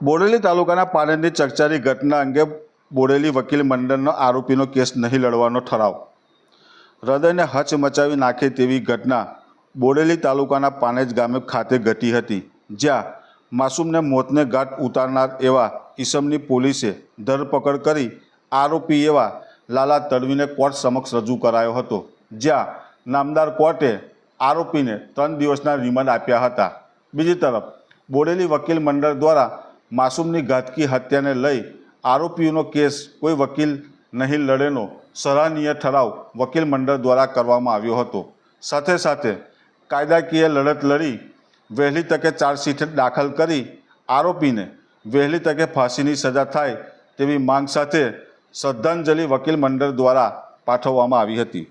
બોડેલી તાલુકાના પાટણની ચકચારી ઘટના અંગે બોડેલી વકીલ મંડળનો આરોપીનો કેસ નહીં લડવાનો ઠરાવ. હૃદયને હચમચાવી નાખે તેવી ઘટના બોડેલી તાલુકાના પાનેજ ગામે ખાતે ઘટી હતી, જ્યાં માસૂમને મોતને ઘાટ ઉતારનાર એવા ઈસમની પોલીસે ધરપકડ કરી આરોપી એવા લાલા તડવીને કોર્ટ સમક્ષ રજૂ કરાયો હતો, જ્યાં નામદાર કોર્ટે આરોપીને ત્રણ દિવસના રિમાન્ડ આપ્યા હતા. બીજી તરફ, બોડેલી વકીલ મંડળ દ્વારા માસૂમની ઘાતકી હત્યાને લઈ આરોપીઓનો કેસ કોઈ વકીલ નહીં લડેનો સરાહનીય ઠરાવ વકીલ મંડળ દ્વારા કરવામાં આવ્યો હતો. સાથે સાથે કાયદાકીય લડત લડી, વહેલી તકે ચાર્જશીટ દાખલ કરી, આરોપીને વહેલી તકે ફાંસીની સજા થાય તેવી માંગ સાથે શ્રદ્ધાંજલિ વકીલ મંડળ દ્વારા પાઠવવામાં આવી હતી.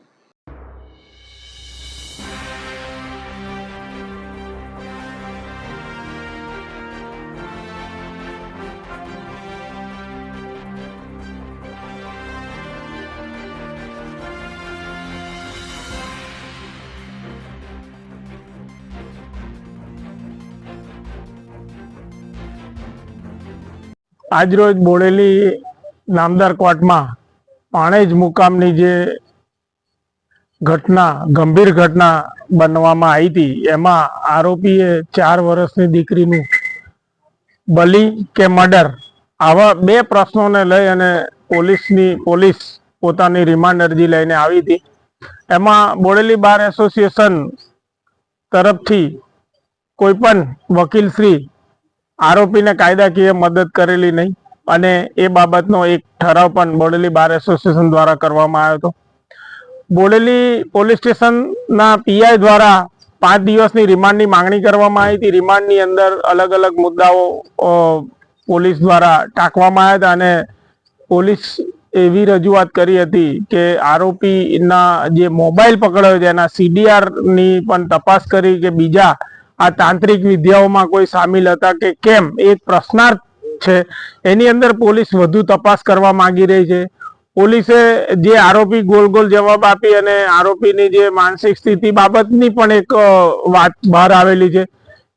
આજરોજ બોડેલી નામદાર કોર્ટમાં પાણેજ મુકામની જે ઘટના, ગંભીર ઘટના બનવામાં આવી હતી, એમાં આરોપીએ ચાર વર્ષની દીકરીનું બલી કે મર્ડર આવા બે પ્રશ્નોને લઈ અને પોલીસની, પોલીસ પોતાની રિમાન્ડ અરજી લઈને આવી હતી. એમાં બોડેલી બાર એસોસિએશન તરફથી કોઈ પણ વકીલશ્રી આરોપીને કાયદાકીય મદદ કરેલી નહીં અને એ બાબતનો એક ઠરાવ પણ બોડેલી બાર એસોસિએશન દ્વારા કરવામાં આવ્યો હતો. બોડેલી પોલીસ સ્ટેશનના પીઆઈ દ્વારા પાંચ દિવસની રિમાન્ડની માંગણી કરવામાં આવી હતી. રિમાન્ડની અંદર અલગ અલગ મુદ્દાઓ પોલીસ દ્વારા ટાંકવામાં આવ્યા હતા અને પોલીસ એવી રજૂઆત કરી હતી કે આરોપીના જે મોબાઈલ પકડાયો છે, એના સીડીઆરની પણ તપાસ કરી કે બીજા આ તાંત્રિક વિદ્યાઓમાં કોઈ સામેલ હતા કે કેમ? એક પ્રશ્નાર્થ છે. એની અંદર પોલીસ વધુ તપાસ કરવા માંગી રહી છે. પોલીસે જે આરોપી ગોલ ગોલ જવાબ આપી અને આરોપીની જે માનસિક સ્થિતિ બાબતની પણ એક વાત બહાર આવેલી છે.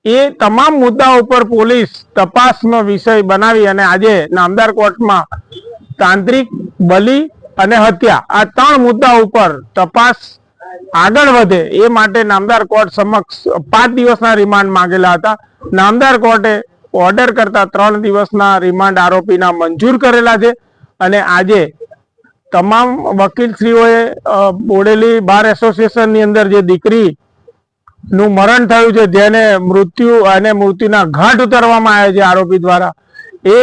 એ તમામ મુદ્દા ઉપર પોલીસ તપાસનો વિષય બનાવી અને આજે નામદાર કોર્ટમાં તાંત્રિક બલી અને હત્યા આ ત્રણ મુદ્દા ઉપર તપાસ આગળ વધે એ માટે નામદાર કોર્ટ સમક્ષ પાંચ દિવસના રિમાન્ડ માંગેલા હતા. નામદાર કોર્ટે ઓર્ડર કરતા ત્રણ દિવસના રિમાન્ડ આરોપીના મંજૂર કરેલા છે અને આજે તમામ વકીલશ્રીઓએ બોડેલી બાર એસોસિએશનની અંદર જે દીકરી નું મરણ થયું છે, જેને મૃત્યુ અને મૃત્યુના ઘાટ ઉતારવામાં આવ્યા છે આરોપી દ્વારા એ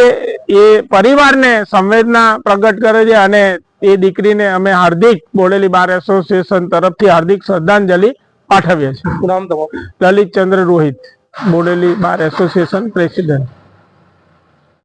એ પરિવારને સંવેદના પ્રગટ કરે છે અને એ દીકરીને અમે હાર્દિક બોડેલી બાર એસોસિએશન તરફથી હાર્દિક શ્રદ્ધાંજલિ પાઠવીએ છીએ. નામ Lalit Chandra Rohit Bodeli bar association president.